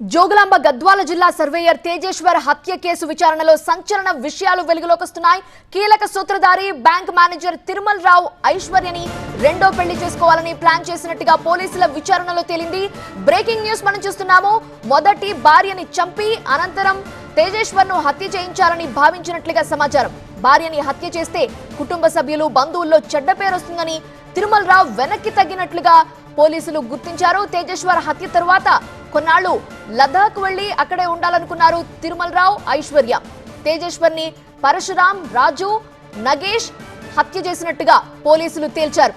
జోగులాంబ గద్వాల జిల్లా సర్వేయర్ తేజేశ్వర్ హత్య కేసు విచారణలో సంచలన విషయాలు వెలుగులోకి వస్తున్నాయి కీలక సూత్రధారి బ్యాంక్ మేనేజర్ తిరుమల్ రావు ఐశ్వర్యని రెండో పెళ్ళి చేసుకోవాలని ప్లాన్ చేసినట్టుగా పోలీసుల విచారణలో తేలింది. బ్రేకింగ్ న్యూస్ మనం చూస్తున్నాము. మొదటి భార్యని చంపి అనంతరం తేజేశ్వర్ను హత్య చేయించాలని భావించినట్లుగా సమాచారం. భార్యని హత్య చేస్తే కుటుంబ సభ్యులు బంధువుల్లో చెడ్డ పేరు వస్తుందని తిరుమల రావు వెనక్కి తగ్గినట్లుగా పోలీసులు గుర్తించారు. తేజేశ్వర్ హత్య తరువాత కొన్నాళ్ళు లదాఖ్ వెళ్ళి అక్కడే ఉండాలనుకున్నారు తిరుమల రావు ఐశ్వర్య. తేజేశ్వర్ని పరశురాం రాజు నగేష్ హత్య చేసినట్టుగా పోలీసులు తేల్చారు.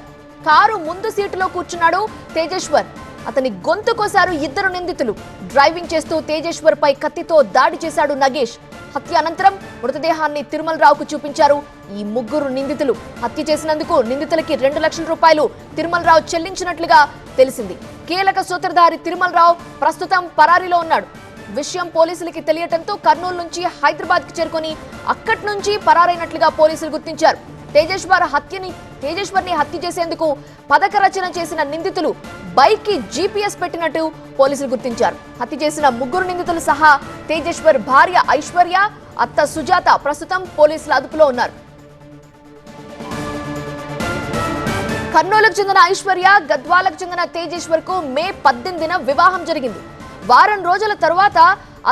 కారు ముందు సీటులో కూర్చున్నాడు తేజేశ్వర్. అతని గొంతు కోసారు ఇద్దరు నిందితులు. డ్రైవింగ్ చేస్తూ తేజేశ్వర్ పై కత్తితో దాడి చేశాడు నగేష్. హత్య అనంతరం మృతదేహాన్ని తిరుమల రావుకు చూపించారు. ఈ ముగ్గురు నిందితులు హత్య చేసినందుకు నిందితులకి రెండు లక్షల రూపాయలు తిరుమల రావు చెల్లించినట్లుగా తెలిసింది. కీలక సూత్రధారి తిరుమల రావు ప్రస్తుతం పరారీలో ఉన్నాడు. విషయం పోలీసులకి తెలియటంతో కర్నూలు నుంచి హైదరాబాద్కి చేరుకొని అక్కడి నుంచి పరారైనట్లుగా పోలీసులు గుర్తించారు. తేజేశ్వర్ హత్యని తేజేశ్వర్ని హత్య చేసేందుకు పథక రచన చేసిన నిందితులు బైక్కి జీపీఎస్ పెట్టినట్టు పోలీసులు గుర్తించారు. హత్య చేసిన ముగ్గురు నిందితులు సహా తేజేశ్వర్ భార్య ఐశ్వర్య అత్త సుజాత ప్రస్తుతం పోలీసుల అదుపులో ఉన్నారు. కర్నూలుకు చెందిన ఐశ్వర్య గద్వాలకు చెందిన తేజేశ్వర్కు మే పద్దెనిమిదిన వివాహం జరిగింది. వారం రోజుల తరువాత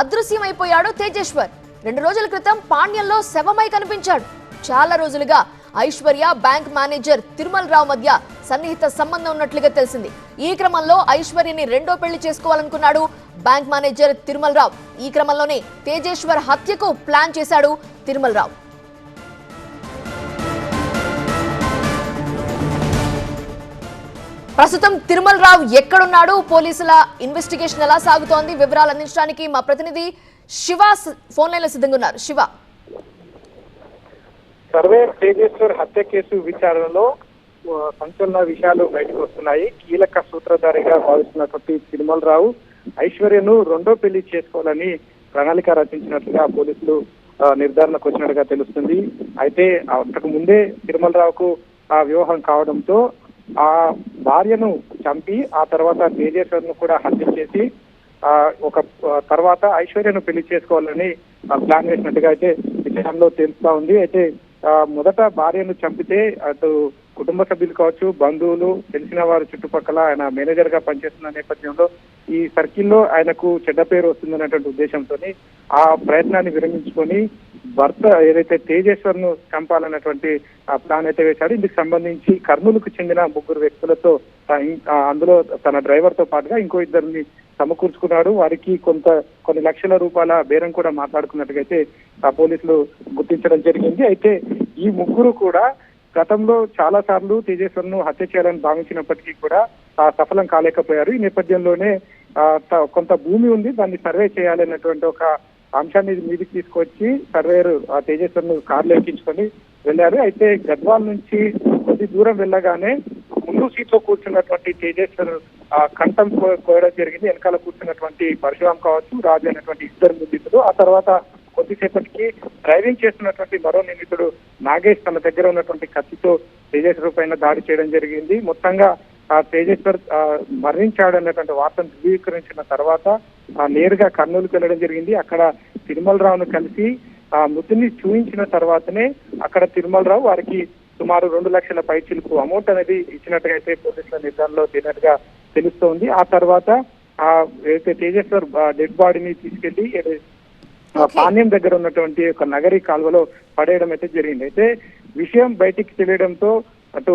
అదృశ్యమైపోయాడు తేజేశ్వర్. రెండు రోజుల క్రితం పాణ్యంలో శవమై కనిపించాడు. చాలా రోజులుగా ఐశ్వర్య బ్యాంక్ మేనేజర్ తిరుమల రావు మధ్య సన్నిహిత సంబంధం ఉన్నట్లుగా తెలిసింది. ఈ క్రమంలో ఐశ్వర్యని రెండో పెళ్ళి చేసుకోవాలనుకున్నాడు బ్యాంక్ మేనేజర్ తిరుమల రావు. ఈ క్రమంలోనే తేజేశ్వర్ హత్యకు ప్లాన్ చేశాడు తిరుమల రావు. ప్రస్తుతం తిరుమల రావు ఎక్కడున్నాడు? పోలీసుల ఇన్వెస్టిగేషన్ ఎలా సాగుతోంది? వివరాలు అందించడానికి మా ప్రతినిధి శివ ఫోన్ లైన్లో సిద్ధంగా ఉన్నారు. శివ. సర్వే తేజేశ్వర్ హత్య కేసు విచారణలో సంచలన విషయాలు బయటకు వస్తున్నాయి. కీలక సూత్రధారిగా భావిస్తున్నటువంటి తిరుమల రావు ఐశ్వర్యను రెండో పెళ్ళి చేసుకోవాలని ప్రణాళిక రచించినట్లుగా పోలీసులు నిర్ధారణకు వచ్చినట్టుగా తెలుస్తుంది. అయితే అంతకు ముందే తిరుమల రావుకు ఆ వివాహం కావడంతో ఆ భార్యను చంపి ఆ తర్వాత తేజేశ్వర్ను కూడా హత్య చేసి ఆ ఒక తర్వాత ఐశ్వర్యను పెళ్ళి చేసుకోవాలని ఆ, ప్లాన్ వేసినట్టుగా అయితే విషయంలో తెలుస్తా ఉంది. అయితే మొదట భార్యను చంపితే అటు కుటుంబ సభ్యులు కావచ్చు బంధువులు తెలిసిన వారు చుట్టుపక్కల ఆయన మేనేజర్గా పనిచేస్తున్న నేపథ్యంలో ఈ సర్కిల్లో ఆయనకు చెడ్డ పేరు వస్తుందనేటువంటి ఉద్దేశంతో ఆ ప్రయత్నాన్ని విరమించుకొని భర్త ఏదైతే తేజేశ్వర్ను చంపాలన్నటువంటి ఆ ప్లాన్ అయితే వేశాడు ఇందుకు సంబంధించి కర్నూలుకు చెందిన ముగ్గురు వ్యక్తులతో అందులో తన డ్రైవర్తో పాటుగా ఇంకో ఇద్దరిని సమకూర్చుకున్నాడు. వారికి కొంత కొన్ని లక్షల రూపాయల బేరం కూడా మాట్లాడుకున్నట్టుగా అయితే ఆ పోలీసులు గుర్తించడం జరిగింది. అయితే ఈ ముగ్గురు కూడా గతంలో చాలా సార్లు తేజేశ్వర్ను హత్య చేయాలని భావించినప్పటికీ కూడా ఆ సఫలం కాలేకపోయారు. ఈ నేపథ్యంలోనే కొంత భూమి ఉంది. దాన్ని సర్వే చేయాలన్నటువంటి ఒక అంశాన్ని మీదికి తీసుకొచ్చి సర్వేయర్ ఆ తేజేశ్వరును కార్లు ఎక్కించుకొని వెళ్ళారు. అయితే గద్వాల్ నుంచి కొద్ది దూరం వెళ్ళగానే ముందు సీట్లో కూర్చున్నటువంటి తేజేశ్వర్ కంఠం కో- కోయడం జరిగింది. వెనకాల కూర్చున్నటువంటి పరశురాం కావచ్చు రాజు అనేటువంటి ఇద్దరు నిందితులు. ఆ తర్వాత కొద్దిసేపటికి డ్రైవింగ్ చేస్తున్నటువంటి మరో నిందితుడు నాగేష్ తన దగ్గర ఉన్నటువంటి కత్తితో తేజేశ్వర్ పైన దాడి చేయడం జరిగింది. మొత్తంగా ఆ తేజేశ్వర్ మరణించాడు అనేటువంటి వార్తను ధృవీకరించిన తర్వాత నేరుగా కర్నూలుకు వెళ్ళడం జరిగింది. అక్కడ తిరుమల రావును కలిసి ఆ మృతిని చూపించిన తర్వాతనే అక్కడ తిరుమల రావు వారికి సుమారు రెండు లక్షల పైచిలకు అమౌంట్ అనేది ఇచ్చినట్టుగా అయితే పోలీసుల నిర్ధారణలో తేలినట్టుగా తెలుస్తోంది. ఆ తర్వాత ఆ ఏదైతే తేజేశ్వర్ డెడ్ బాడీని తీసుకెళ్ళి. పాణ్యం దగ్గర ఉన్నటువంటి ఒక నగరి కాలువలో పడేయడం అయితే జరిగింది. అయితే విషయం బయటికి తెలియడంతో అటు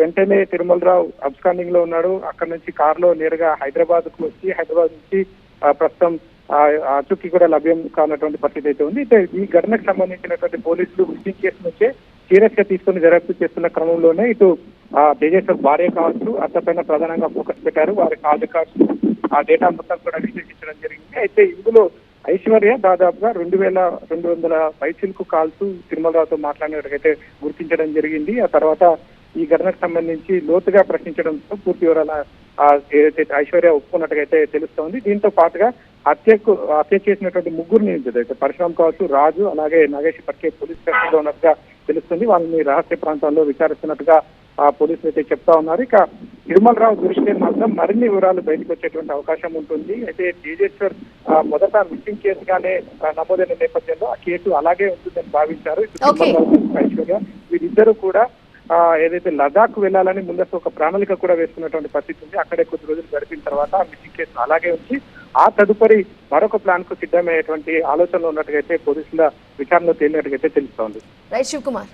వెంటనే తిరుమలరావు అబ్స్కాండింగ్లో ఉన్నాడు. అక్కడ నుంచి కారులో నేరుగా హైదరాబాద్కు వచ్చి హైదరాబాద్ నుంచి ప్రస్తుతం ఆ అచుక్కి కూడా లభ్యం కానటువంటి పరిస్థితి అయితే ఉంది. అయితే ఈ ఘటనకు సంబంధించినటువంటి పోలీసులు విజిటింగ్ కేసు నుంచే సీరియస్గా తీసుకుని దర్యాప్తు చేస్తున్న క్రమంలోనే ఇటు ఆ తేజేశ్వర్ భార్య కావచ్చు అతపైన ప్రధానంగా ఫోకస్ పెట్టారు. వారి కాల్ రికార్డ్స్ ఆ డేటా మొత్తం కూడా విశ్లేషించడం జరిగింది. అయితే ఇందులో ఐశ్వర్య దాదాపుగా రెండు వేల రెండు వందల పైచిలకు కాల్స్ తిరుమలరావుతో మాట్లాడినట్టుగైతే గుర్తించడం జరిగింది. ఆ తర్వాత ఈ ఘటనకు సంబంధించి లోతుగా ప్రశ్నించడంతో పూర్తి వివరాల ఏదైతే ఐశ్వర్య ఒప్పుకున్నట్టుగైతే తెలుస్తోంది. దీంతో పాటుగా హత్యకు హత్య చేసినటువంటి ముగ్గురు నియమితులు అయితే పరశురామ్ కావచ్చు రాజు అలాగే నాగేష్ ఇప్పటికే పోలీస్ కస్టడీలో ఉన్నట్టుగా తెలుస్తుంది. వాళ్ళని రహస్య ప్రాంతాల్లో విచారిస్తున్నట్టుగా ఆ, పోలీసులు అయితే చెప్తా ఉన్నారు. ఇక తిరుమల రావు దృష్టి మాత్రం మరిన్ని వివరాలు బయటకు వచ్చేటువంటి అవకాశం ఉంటుంది. అయితే తేజేశ్వర్ మొదట మిస్సింగ్ కేసుగానే నమోదైన నేపథ్యంలో ఆ కేసు అలాగే ఉంటుందని భావించారు. వీరిద్దరూ కూడా ఏదైతే లదాఖ్ వెళ్ళాలని ముందస్తు ఒక ప్రణాళిక కూడా వేసుకున్నటువంటి పరిస్థితి ఉంది. అక్కడే కొద్ది రోజులు గడిపిన తర్వాత ఆ మిస్సింగ్ కేసు అలాగే ఉంచి ఆ తదుపరి మరొక ప్లాన్కు సిద్ధమయ్యేటువంటి ఆలోచనలో ఉన్నట్టుగైతే పోలీసుల విచారణలో తేలినట్టుగైతే తెలుస్తోంది. రైట్ శివకుమార్